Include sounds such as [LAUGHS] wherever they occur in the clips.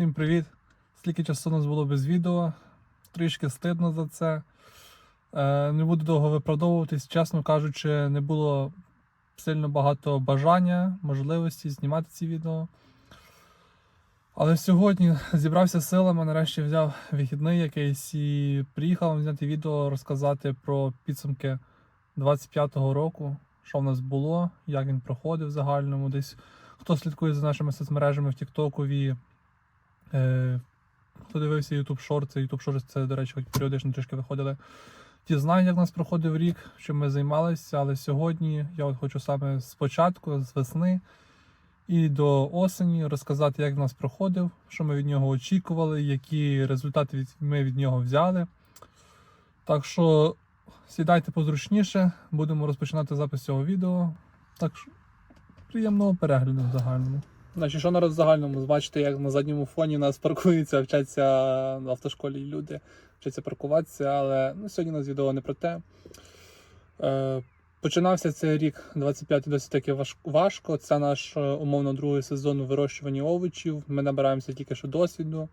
Всім привіт! Скільки часу у нас було без відео. Трішки стидно за це. Е, не буду довго виправдовуватись, чесно кажучи, не було сильно багато бажання, можливості знімати ці відео. Але сьогодні зібрався силами, нарешті взяв вихідний якийсь і приїхав зняти відео, розказати про підсумки 25-го року, що в нас було, як він проходив в загальному. Десь хто слідкує за нашими соцмережами в Тіктокові, е, хто дивився YouTube Shorts, YouTube Shorts це, до речі, хоч періодично трішки виходили. Ті знають, як в нас проходив рік, чим ми займалися, але сьогодні я от хочу саме спочатку, з весни і до осені розказати, як в нас проходив, що ми від нього очікували, які результати ми від нього взяли. Так що сідайте позручніше, будемо розпочинати запис цього відео. Так що приємного перегляду в загальному. Значить, що в загальному? Бачите, як на задньому фоні нас паркуються, вчаться в автошколі люди, вчаться паркуватися, але ну, сьогодні у нас відео не про те. Е, починався цей рік 25 досить таки важ- важко. Це наш е, умовно другий сезон у вирощуванні овочів. Ми набираємося тільки що досвіду.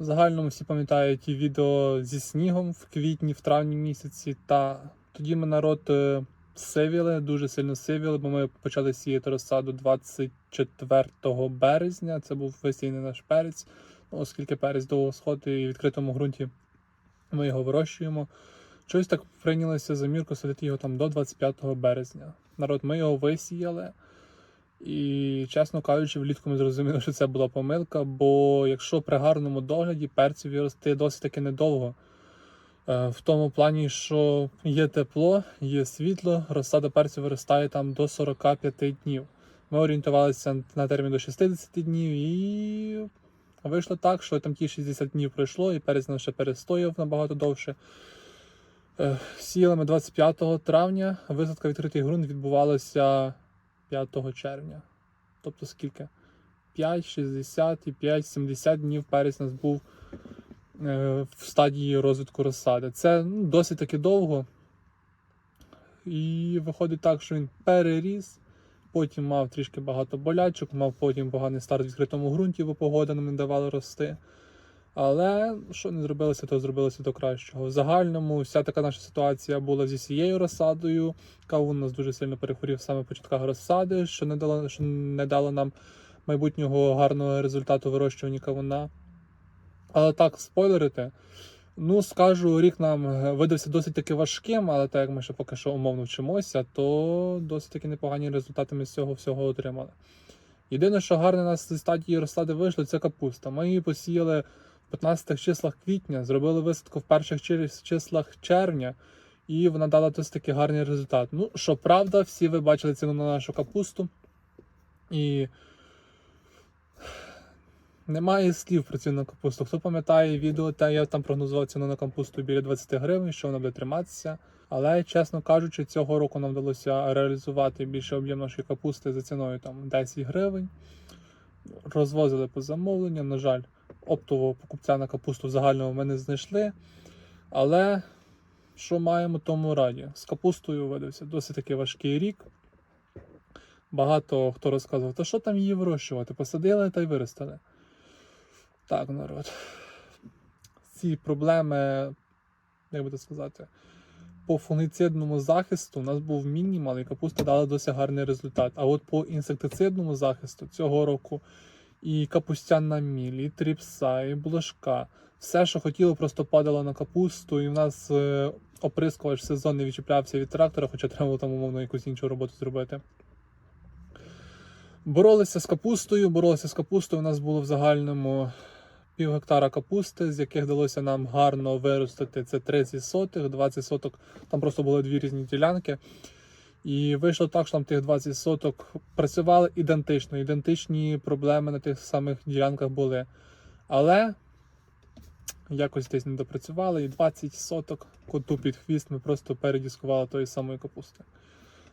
В загальному всі пам'ятають ті відео зі снігом в квітні, в травні місяці. Та тоді ми народ е, сивіли, дуже сильно сивіли, бо ми почали сіяти розсаду 24 березня. Це був весільний наш перець. Ну, Оскільки перець довго сходить і в відкритому ґрунті ми його вирощуємо. Щось так прийнялося за мірку садити його там до 25 березня. Народ, ми його висіяли. І, чесно кажучи, влітку ми зрозуміли, що це була помилка, бо якщо при гарному догляді перцеві рости досить таки недовго. Е, В тому плані, що є тепло, є світло, розсада перцю виростає там до 45 днів. Ми орієнтувалися на термін до 60 днів, і вийшло так, що там ті 60 днів пройшло, і перець нам ще перестояв набагато довше. Е, Сіяли ми 25 травня, висадка відкритий ґрунт відбувалася 5 червня. Тобто скільки? 5, 60 і 5, 70 днів перець у нас був в стадії розвитку розсади. Це ну, досить таки довго. І виходить так, що він переріс, потім мав трішки багато болячок, мав потім поганий старт в відкритому ґрунті, бо погода нам не давала рости. Але що не зробилося, то зробилося до кращого. В загальному вся така наша ситуація була зі всією розсадою. Кавун нас дуже сильно перехворів саме початках розсади, що не дало, що не дало нам майбутнього гарного результату вирощування кавуна. Але так, спойлерити. Ну, скажу, рік нам е, видався досить таки важким, але так як ми ще поки що умовно вчимося, то досить таки непогані результати ми з цього всього отримали. Єдине, що гарне нас зі стадії розсади вийшло, це капуста. Ми її посіяли в 15 числах квітня, зробили висадку в перших числах червня, і вона дала досить таки гарний результат. Ну, що правда, всі ви бачили ціну на нашу капусту. І немає слів про ціну на капусту. Хто пам'ятає відео, та я там прогнозував ціну на капусту біля 20 гривень, що вона буде триматися. Але, чесно кажучи, цього року нам вдалося реалізувати більше об'єм нашої капусти за ціною там 10 гривень. Розвозили по замовленню. На жаль, оптового покупця на капусту в загальному ми не знайшли. Але що маємо, тому раді. З капустою видався досить таки важкий рік. Багато хто розказував, та що там її вирощувати? Посадили та й виростили. Так, народ. Ці проблеми, як би це сказати, по фунгіцидному захисту у нас був мінімал, і капуста дала досить гарний результат. А от по інсектицидному захисту цього року і капустяна міль, і тріпса, і блошка. Все, що хотіло, просто падало на капусту, і в нас е, оприскувач сезон не відчіплявся від трактора, хоча треба було там умовно якусь іншу роботу зробити. Боролися з капустою, боролися з капустою. У нас було в загальному пів гектара капусти, з яких вдалося нам гарно виростити. Це 30 сотих, 20 соток. Там просто були дві різні ділянки. І вийшло так, що там тих 20 соток працювали ідентично. Ідентичні проблеми на тих самих ділянках були. Але якось десь не допрацювали, і 20 соток коту під хвіст ми просто передіскували тої самої капусти.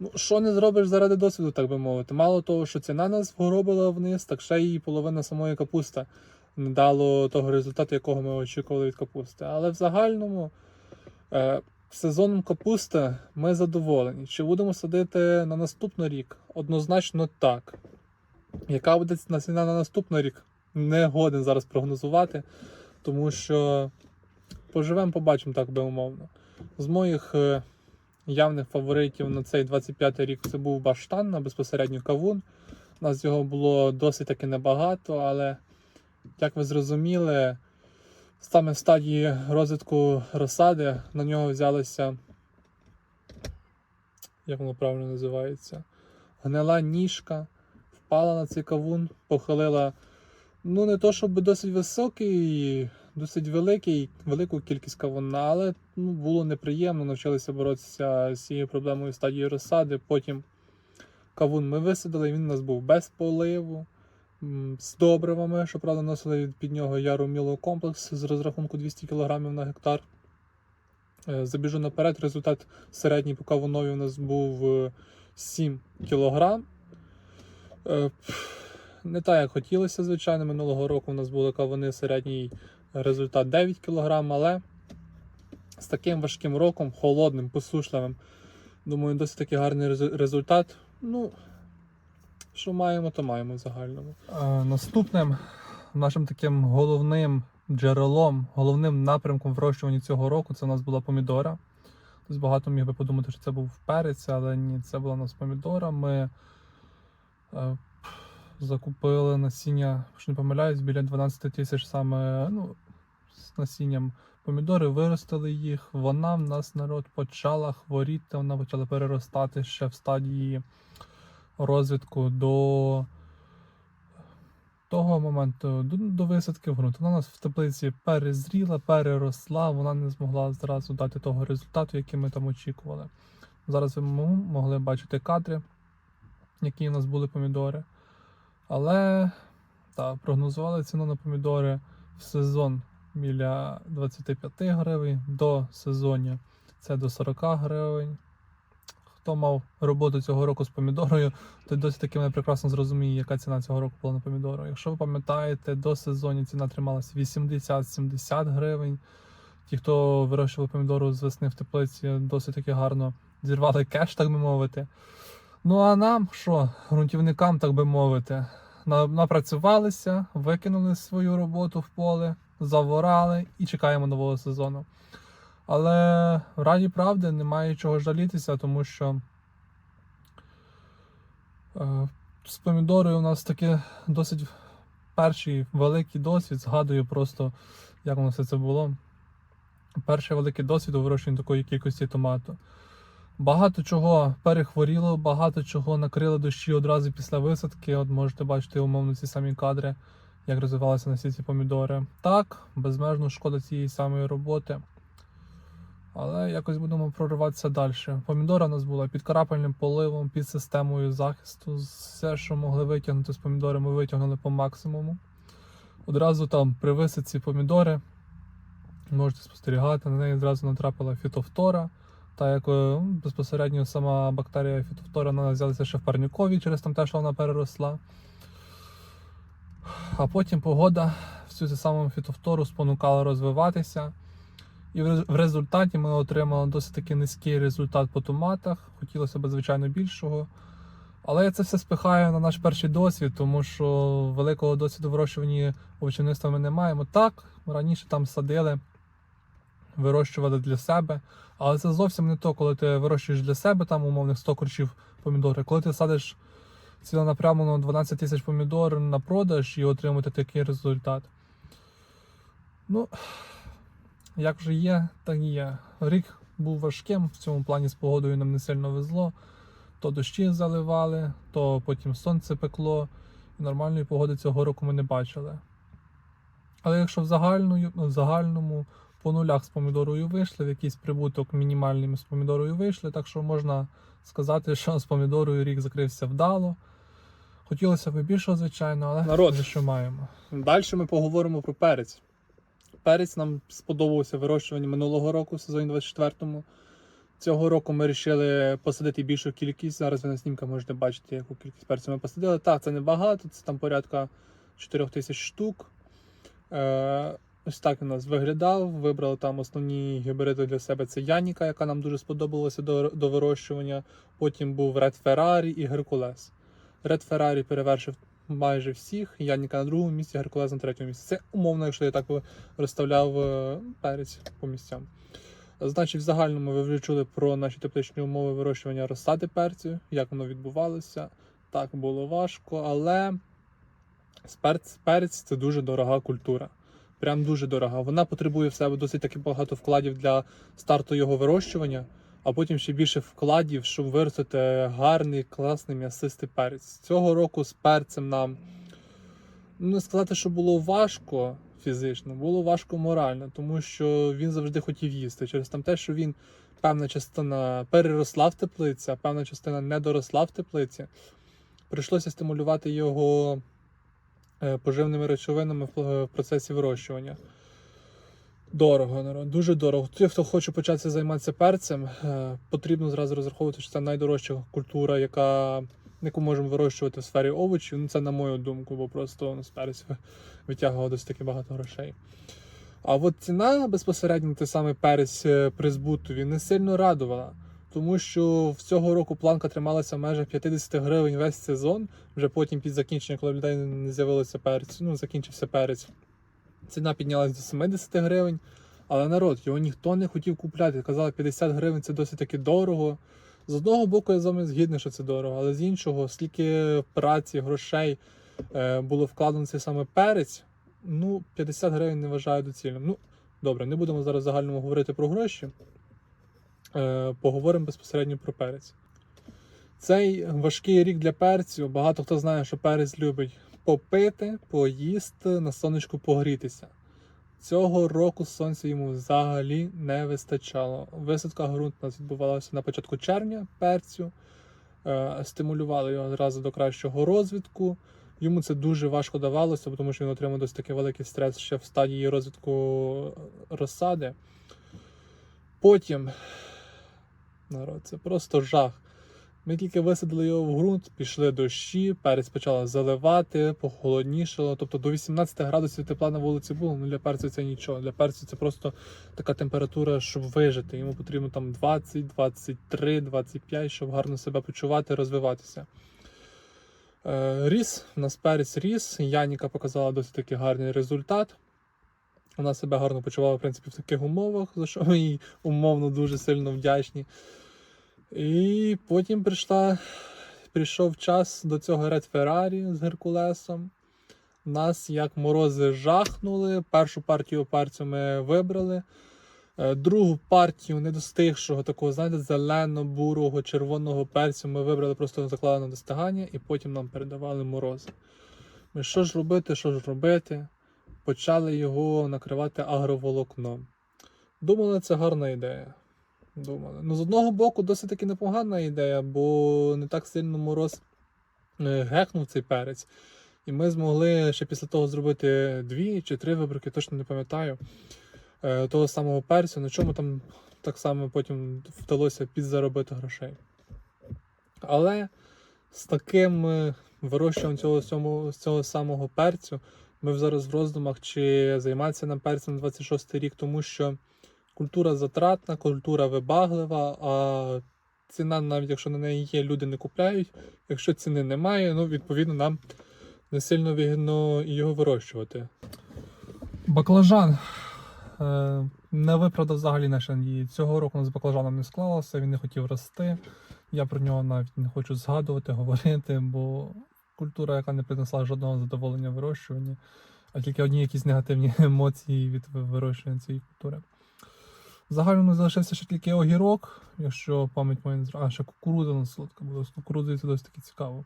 Ну, що не зробиш заради досвіду, так би мовити. Мало того, що ціна нас вгробила вниз, так ще й половина самої капусти не дало того результату, якого ми очікували від капусти. Але в загальному е, сезоном капусти ми задоволені. Чи будемо садити на наступний рік? Однозначно так. Яка буде ціна на наступний рік? не годен зараз прогнозувати, тому що поживемо, побачимо, так би умовно. З моїх е, явних фаворитів на цей 25-й рік це був баштан, на безпосередньо кавун. У нас його було досить таки небагато, але, як ви зрозуміли, саме в стадії розвитку розсади на нього взялися, як воно правильно називається, гнила ніжка, впала на цей кавун, похилила, ну не то, щоб досить високий, досить великий, велику кількість кавуна, але ну, було неприємно, навчилися боротися з цією проблемою стадії розсади. Потім кавун ми висадили, він у нас був без поливу, з добривами, що правда носили під нього яру мілокомплекс з розрахунку 200 кг на гектар. Е, Забіжу наперед, результат середній по кавунові у нас був е, 7 кг. Не так, як хотілося, звичайно. Минулого року у нас були кавуни середній результат 9 кг, але з таким важким роком, холодним, посушливим, думаю, досить таки гарний результат. Ну, що маємо, то маємо в загальному. Е, наступним нашим таким головним джерелом, головним напрямком вирощування цього року це у нас була помідора. Тобто багато міг би подумати, що це був перець, але ні, це була у нас помідора. Ми е, закупили насіння, якщо не помиляюсь, біля 12 тисяч саме ну, з насінням помідори, виростили їх. Вона в нас народ почала хворіти, вона почала переростати ще в стадії розвитку до того моменту, до, до висадки в ґрунт. Вона у нас в теплиці перезріла, переросла, вона не змогла зразу дати того результату, який ми там очікували. Зараз ви могли бачити кадри, які у нас були помідори. Але так, прогнозували ціну на помідори в сезон біля 25 гривень, до сезоння це до 40 гривень. Хто мав роботу цього року з помідорою, той досить таки мене прекрасно зрозуміє, яка ціна цього року була на помідору. Якщо ви пам'ятаєте, до сезону ціна трималась 80-70 гривень. Ті, хто вирощував помідору з весни в теплиці, досить таки гарно зірвали кеш, так би мовити. Ну а нам що, грунтівникам, так би мовити, напрацювалися, викинули свою роботу в поле, заворали і чекаємо нового сезону. Але раді правди немає чого жалітися, тому що е, з помідорою у нас таки досить перший великий досвід. Згадую просто, як воно все це було. Перший великий досвід у вирощенні такої кількості томату. Багато чого перехворіло, багато чого накрило дощі одразу після висадки. От можете бачити умовно ці самі кадри, як розвивалися на всі ці помідори. Так, безмежно шкода цієї самої роботи. Але якось будемо прориватися далі. Помідора у нас була під карапельним поливом, під системою захисту. Все, що могли витягнути з помідори, ми витягнули по максимуму. Одразу там при висадці помідори можете спостерігати, на неї зразу натрапила фітофтора. Та як е, безпосередньо сама бактерія фітофтора вона взялася ще в парнікові через там те, що вона переросла. А потім погода всю цю саму фітофтору спонукала розвиватися. І в результаті ми отримали досить таки низький результат по томатах. Хотілося б, звичайно, більшого. Але я це все спихаю на наш перший досвід, тому що великого досвіду вирощування овочівництва ми не маємо. Так, раніше там садили, вирощували для себе, але це зовсім не то, коли ти вирощуєш для себе там умовних 100 корчів помідори. Коли ти садиш ціленапрямлено 12 тисяч помідор на продаж і отримати такий результат. Ну, як вже є, так і є. Рік був важким в цьому плані з погодою нам не сильно везло. То дощі заливали, то потім сонце пекло. І нормальної погоди цього року ми не бачили. Але якщо в, загальну, в загальному по нулях з помідорою вийшли, в якийсь прибуток мінімальний ми з помідорою вийшли, так що можна сказати, що з помідорою рік закрився вдало. Хотілося б більшого, звичайно, але Народ. що маємо. Далі ми поговоримо про перець. Перець нам сподобався вирощування минулого року, в сезоні 24-му. Цього року ми вирішили посадити більшу кількість. Зараз ви на снімках можете бачити, яку кількість перцю ми посадили. Так, це небагато, це там порядка 4 тисяч штук. Е, ось так у нас виглядав. Вибрали там основні гібриди для себе. Це Яніка, яка нам дуже сподобалася до, до вирощування. Потім був Red Ferrari і Геркулес. Red Ferrari перевершив майже всіх. Яніка на другому місці, Геркулес на третьому місці. Це умовно, якщо я так розставляв е, перець по місцям. Значить, в загальному ви вже чули про наші тепличні умови вирощування розсади перцю, як воно відбувалося. Так, було важко, але перець, перець це дуже дорога культура. Прям дуже дорога. Вона потребує в себе досить таки багато вкладів для старту його вирощування, а потім ще більше вкладів, щоб виростити гарний, класний м'ясистий перець. Цього року з перцем нам ну, не сказати, що було важко фізично, було важко морально, тому що він завжди хотів їсти. Через там те, що він певна частина переросла в теплиці, а певна частина не доросла в теплиці. Прийшлося стимулювати його е, поживними речовинами в в процесі вирощування. Дорого, народ, дуже дорого. Ті, хто хоче початися займатися перцем, е, потрібно зразу розраховувати, що це найдорожча культура, яка, яку можемо вирощувати в сфері овочів. Ну, це на мою думку, бо просто у нас перець ви- витягував досить таки багато грошей. А от ціна безпосередньо той самий перець е, при збутові не сильно радувала. Тому що в цього року планка трималася в межах 50 гривень весь сезон. Вже потім під закінчення, коли людей не з'явилося перець, ну закінчився перець. Ціна піднялась до 70 гривень. Але народ, його ніхто не хотів купляти. Казали, 50 гривень це досить таки дорого. З одного боку, я з вами згідний, що це дорого, але з іншого, скільки праці, грошей е, було вкладено цей саме перець, ну, 50 гривень не вважаю доцільним. Ну, добре, не будемо зараз загальному говорити про гроші. Е, поговоримо безпосередньо про перець. Цей важкий рік для перцю. Багато хто знає, що перець любить попити, поїсти, на сонечку погрітися. Цього року сонця йому взагалі не вистачало. Висадка ґрунту у нас відбувалася на початку червня перцю. Е, Стимулювали його одразу до кращого розвитку. Йому це дуже важко давалося, тому що він отримав досить такий великий стрес ще в стадії розвитку розсади. Потім, народ, це просто жах. Ми тільки висадили його в ґрунт, пішли дощі, перець почала заливати, похолоднішало. Тобто до 18 градусів тепла на вулиці було. Ну для перцю це нічого. Для перцю це просто така температура, щоб вижити. Йому потрібно там 20, 23, 25, щоб гарно себе почувати, розвиватися. Е, Ріс, у нас перець ріс. Яніка показала досить таки гарний результат. Вона себе гарно почувала, в принципі, в таких умовах, за що ми їй умовно дуже сильно вдячні. І потім прийшла, прийшов час до цього Ред Феррарі з Геркулесом. Нас як морози жахнули. Першу партію перцю ми вибрали. Е, Другу партію недостигшого такого, знаєте, зелено-бурого, червоного перцю ми вибрали просто заклали на достигання і потім нам передавали морози. Ми що ж робити, що ж робити? Почали його накривати агроволокном. Думали, це гарна ідея. Думали. Ну, з одного боку, досить таки непогана ідея, бо не так сильно мороз е, гекнув цей перець. І ми змогли ще після того зробити дві чи три виборки, точно не пам'ятаю, е, того самого перцю, на чому там так само потім вдалося підзаробити грошей. Але з таким е, вирощуванням цього, цього, самого перцю ми зараз в роздумах, чи займатися нам перцем 26 рік, тому що культура затратна, культура вибаглива, а ціна, навіть якщо на неї є, люди не купляють. Якщо ціни немає, ну відповідно нам не сильно вигідно його вирощувати. Баклажан е, не виправдав взагалі наші надії. Цього року з баклажаном не склалося, він не хотів рости. Я про нього навіть не хочу згадувати, [LAUGHS] говорити, бо культура, яка не принесла жодного задоволення вирощуванні, а тільки одні якісь негативні [LAUGHS] емоції від вирощування цієї культури. Загально не залишився ще тільки огірок, якщо пам'ять моя не зра- А, ще кукурудза у нас солодка була. З кукурудзою це досить таки цікаво.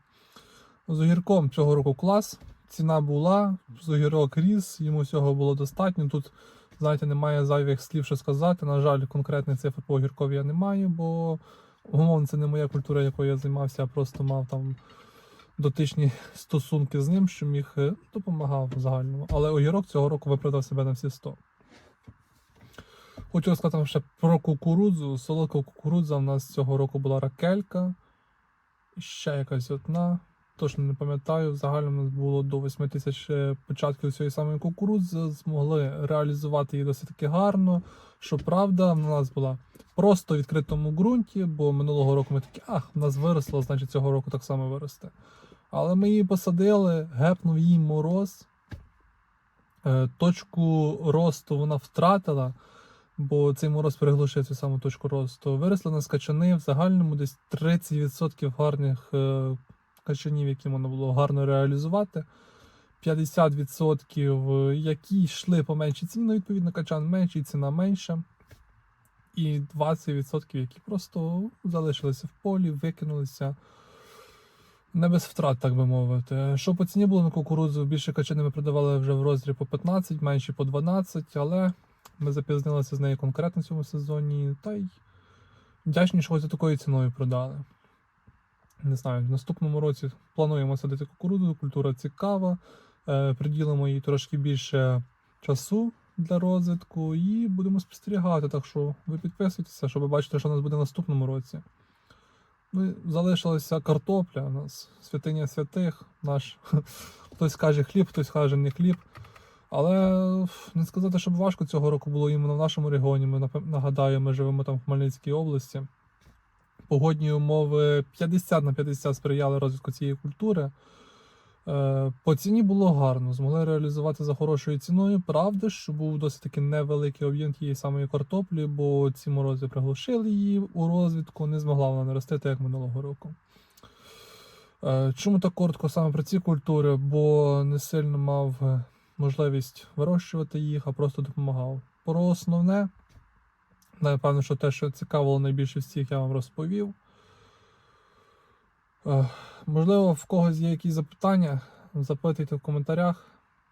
З огірком цього року клас. Ціна була, з огірок ріс, йому всього було достатньо. Тут, знаєте, немає зайвих слів, що сказати. На жаль, конкретних цифр по огіркові я не маю, бо умовно це не моя культура, якою я займався, а просто мав там дотичні стосунки з ним, що міг е, допомагав загальному. Але огірок цього року виправдав себе на всі 100. Хочу сказати ще про кукурудзу. Солодка кукурудза у нас цього року була ракелька. Ще якась одна. Точно не пам'ятаю. В загальному нас було до 8 тисяч е, початків цієї самої кукурудзи. Змогли реалізувати її досить таки гарно. Щоправда, вона нас була просто в відкритому ґрунті, бо минулого року ми такі, ах, в нас виросло, значить цього року так само виросте. Але ми її посадили, гепнув їй мороз. Е, Точку росту вона втратила, бо цей мороз приглушив цю саму точку росту. Виросли на качани в загальному десь 30% гарних е, качанів, які можна було гарно реалізувати. 50%, які йшли по меншій ціні, ну, відповідно, качан менший, ціна менша. І 20%, які просто залишилися в полі, викинулися. Не без втрат, так би мовити. Що по ціні було на кукурудзу, більше качани ми продавали вже в розрі по 15, менші по 12, але ми запізнилися з нею конкретно в цьому сезоні. Та й вдячні, що за такою ціною продали. Не знаю, в наступному році плануємо садити кукурудзу, культура цікава, е, приділимо їй трошки більше часу для розвитку і будемо спостерігати. Так що ви підписуйтеся, щоб бачити, що у нас буде в наступному році. Ну, залишилася картопля у нас, святиня святих, наш. [LAUGHS] Хтось каже хліб, хтось каже не хліб. Але не сказати, щоб важко цього року було іменно в нашому регіоні. Ми нагадаю, ми живемо там в Хмельницькій області. Погодні умови 50 на 50 сприяли розвитку цієї культури. Е, По ціні було гарно, змогли реалізувати за хорошою ціною. Правда, що був досить таки невеликий об'єм тієї самої картоплі, бо ці морози приглушили її у розвитку, не змогла вона наростити як минулого року. Е, Чому так коротко саме про ці культури? Бо не сильно мав можливість вирощувати їх, а просто допомагав. Про основне, напевно, що те, що цікавило найбільше всіх, я вам розповів. Е, Можливо, в когось є якісь запитання, запитуйте в коментарях.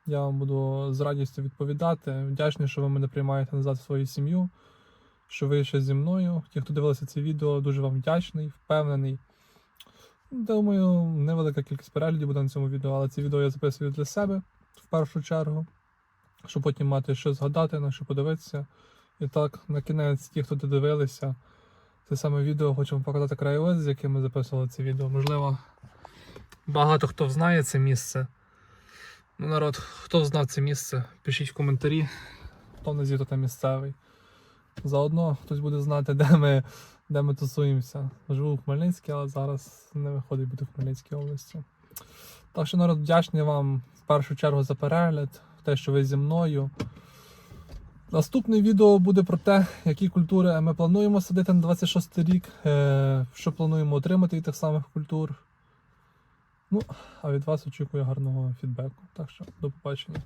Я вам буду з радістю відповідати. Вдячний, що ви мене приймаєте назад в свою сім'ю, що ви ще зі мною. Ті, хто дивилися це відео, дуже вам вдячний, впевнений. Думаю, невелика кількість переглядів буде на цьому відео, але це відео я записую для себе в першу чергу, щоб потім мати що згадати, на що подивитися. І так, на кінець, ті, хто додивилися, це саме відео хочу показати краєвид, з яким ми записували це відео. Можливо, багато хто знає це місце. Ну, народ, хто знав це місце, пишіть в коментарі, хто не звідти там місцевий. Заодно хтось буде знати, де ми, де ми тусуємося. Живу в Хмельницькій, але зараз не виходить бути в Хмельницькій області. Так що народ вдячний вам в першу чергу за перегляд, те, що ви зі мною. Наступне відео буде про те, які культури ми плануємо садити на 26 рік, е, що плануємо отримати від тих самих культур. Ну, а від вас очікую гарного фідбеку. Так що до побачення.